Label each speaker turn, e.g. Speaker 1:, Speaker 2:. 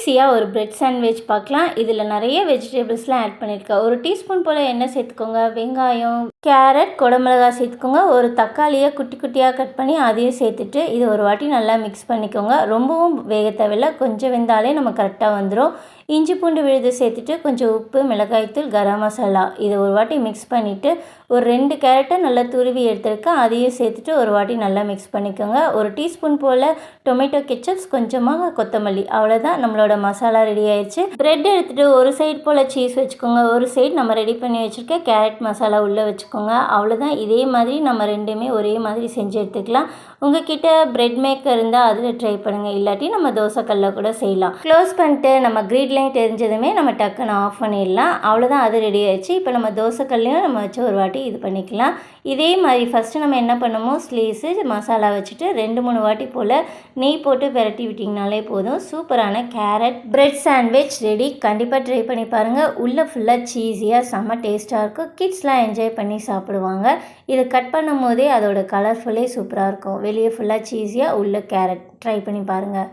Speaker 1: ஈஸியாக ஒரு bread sandwich பார்க்கலாம். இதில் நிறைய வெஜிடபிள்ஸ்லாம் ஆட் பண்ணியிருக்கேன் ஒரு டீஸ்பூன் போல் எண்ணெய் சேர்த்துக்கோங்க. வெங்காயம் கேரட் குடமிளகாய் சேர்த்துக்கோங்க. ஒரு தக்காளியை குட்டி குட்டியாக கட் பண்ணி அதையும் சேர்த்துட்டு இது ஒரு வாட்டி நல்லா மிக்ஸ் பண்ணிக்கோங்க. ரொம்பவும் வேக தேவையில்ல. கொஞ்சம் வெந்தாலே நம்ம கரெக்டாக வந்துடும் இஞ்சி பூண்டு விழுது சேர்த்துட்டு கொஞ்சம் உப்பு மிளகாய்த்தூள் கரம் மசாலா இதை ஒரு வாட்டி மிக்ஸ் பண்ணிவிட்டு ஒரு ரெண்டு கேரட்டை நல்லா துருவி எடுத்துருக்கேன். அதையும் சேர்த்துட்டு ஒரு வாட்டி நல்லா மிக்ஸ் பண்ணிக்கோங்க. ஒரு டீஸ்பூன் போல் டொமேட்டோ கெச்சப்ஸ் கொஞ்சமாக கொத்தமல்லி. அவ்வளோதான் நம்மளோட மசாலா ரெடி ஆயிடுச்சு ப்ரெட் எடுத்துகிட்டு ஒரு சைடு போல் சீஸ் வச்சுக்கோங்க. ஒரு சைடு நம்ம ரெடி பண்ணி வச்சுருக்க கேரட் மசாலா உள்ளே வச்சுக்கோங்க. அவ்வளோதான் இதே மாதிரி நம்ம ரெண்டுமே ஒரே மாதிரி செஞ்சு எடுத்துக்கலாம். உங்ககிட்ட ப்ரெட் மேக்கர் இருந்தால் அதில் ட்ரை பண்ணுங்கள் இல்லாட்டி நம்ம தோசைக்கல்ல கூட செய்யலாம். க்ளோஸ் பண்ணிட்டு நம்ம க்ரீட்ல லைட் தெரிஞ்சதுமே நம்ம டக்குன்னு ஆஃப் பண்ணிடலாம். அவ்வளோதான் அது ரெடி ஆயிடுச்சு. இப்போ நம்ம தோசைக்கல்லையும் நம்ம வச்சு ஒரு வாட்டி இது பண்ணிக்கலாம். இதே மாதிரி ஃபஸ்ட்டு நம்ம என்ன பண்ணுமோ ஸ்லீஸு மசாலா வச்சுட்டு ரெண்டு மூணு வாட்டி போல் நெய் போட்டு பெரட்டி விட்டிங்கனாலே போதும். சூப்பரான கேரட் பிரெட் சாண்ட்விச் ரெடி கண்டிப்பாக ட்ரை பண்ணி பாருங்கள் உள்ளே ஃபுல்லாக சீஸியாக செம்ம டேஸ்ட்டாக இருக்கும். கிட்ஸ்லாம் என்ஜாய் பண்ணி சாப்பிடுவாங்க. இது கட் பண்ணும் போதே அதோட கலர்ஃபுல்லே சூப்பராக இருக்கும். வெளியே ஃபுல்லாக சீஸியாக உள்ளே கேரட் ட்ரை பண்ணி பாருங்கள்